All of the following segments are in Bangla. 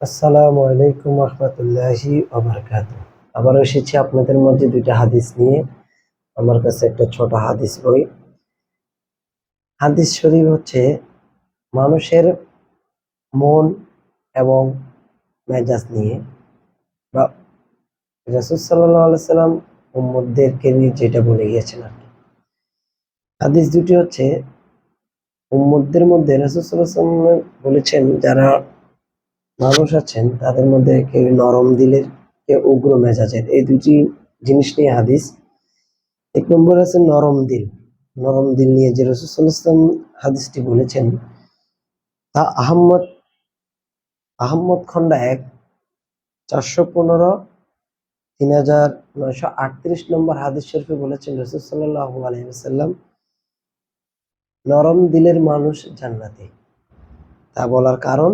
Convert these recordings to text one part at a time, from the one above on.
আসসালামু আলাইকুম রহমতুল্লাহি আবরকাত আবার এসেছি আপনাদের মধ্যে দুইটা হাদিস নিয়ে। আমার কাছে একটা ছোট হাদিস বই। হাদিস শরীফ হচ্ছে, মানুষের মন এবং মেজাজ নিয়ে। বা রাসুল সাল্লাহ সাল্লাম উম্মদদেরকে নিয়ে যেটা বলে গিয়েছেন আর কি। হাদিস দুটি হচ্ছে উম্মদদের মধ্যে রাসুল সাল্লাহ বলেছেন, যারা মানুষ আছেন, তাদের মধ্যে কেউ নরম দিলের, কেউ উগ্র মেজাজের। এই দুটি জিনিস নিয়ে হাদিস। এক নম্বর আছে নরম দিল। নরম দিল নিয়ে যে রসুলাম হাদিসটি বলেছেন, তা আহম্মদ আহম্মদ খন্ডা এক, চারশো পনেরো, তিন হাজার নয়শো আটত্রিশ নম্বর হাদিস শরীফে বলেছেন রসুল সাল্লাহ আলহিহাল্লাম নরম দিলের মানুষ জান্নাতি। তা বলার কারণ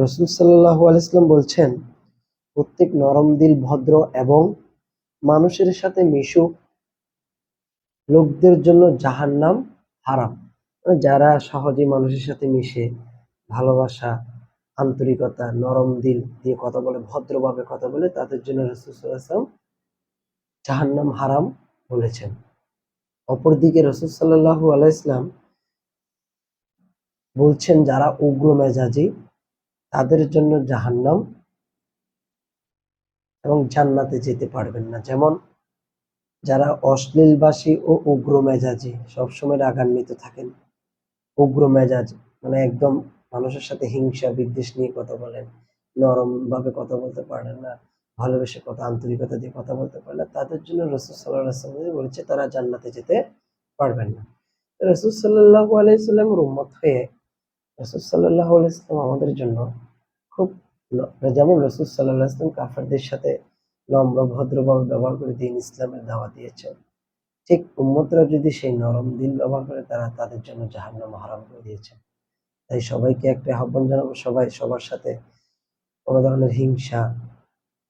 রসুল আলাইসলাম বলছেন, প্রত্যেক নরম দিল ভদ্র এবং মানুষের সাথে মিশুক লোকদের জন্য জাহান্নাম হারাম। মানে যারা সহজে মানুষের সাথে মিশে, ভালোবাসা, আন্তরিকতা, নরম দিল দিয়ে কথা বলে, ভদ্রভাবে কথা বলে, তাদের জন্য রসুল সাল্লাম জাহান্নাম হারাম বলেছেন। অপরদিকে রসুল সাল্লাহু আলাইসলাম বলছেন, যারা উগ্র মেজাজি তাদের জন্য জাহান্নাম এবং জান্নাতে যেতে পারবেন না। যেমন যারা অশ্লীলবাসী ও উগ্র মেজাজি সবসময় রাগান্বিত থাকেন। উগ্র মেজাজ মানে একদম মানুষের সাথে হিংসা, বিদ্বেষ নিয়ে কথা বলেন। নরম ভাবে কথা বলতে পারেন না, ভালোবেসে কথা, আন্তরিকতা দিয়ে কথা বলতে পারেন না। তাদের জন্য রসুল সাল্লাহ বলেছে, তারা জান্নাতে যেতে পারবেন না। রসুল সাল্লাহ আলাইসাল্লামের উম্মত হয়ে রসুল সাল্লাহ আলাইসলাম আমাদের জন্য খুব যেমন রসুল সাল্লাহ ইসলাম কাফারদের সাথে নম্র, ভদ্রভাবে ব্যবহার করে দিন ইসলামের দাওয়া দিয়েছেন। ঠিক উম্মতরা যদি সেই নরম দিন ব্যবহার করে, তারা তাদের জন্য জাহান্নাম হারাম করে দিয়েছেন। তাই সবাইকে একটা আহ্বান জানাব, সবাই সবার সাথে কোনো ধরনের হিংসা,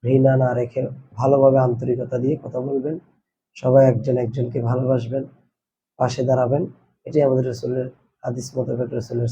ঘৃণা না রেখে ভালোভাবে আন্তরিকতা দিয়ে কথা বলবেন। সবাই একজন একজনকে ভালোবাসবেন, পাশে দাঁড়াবেন। এটাই আমাদের রসুলের হাদিস মোতাবেক রসুলের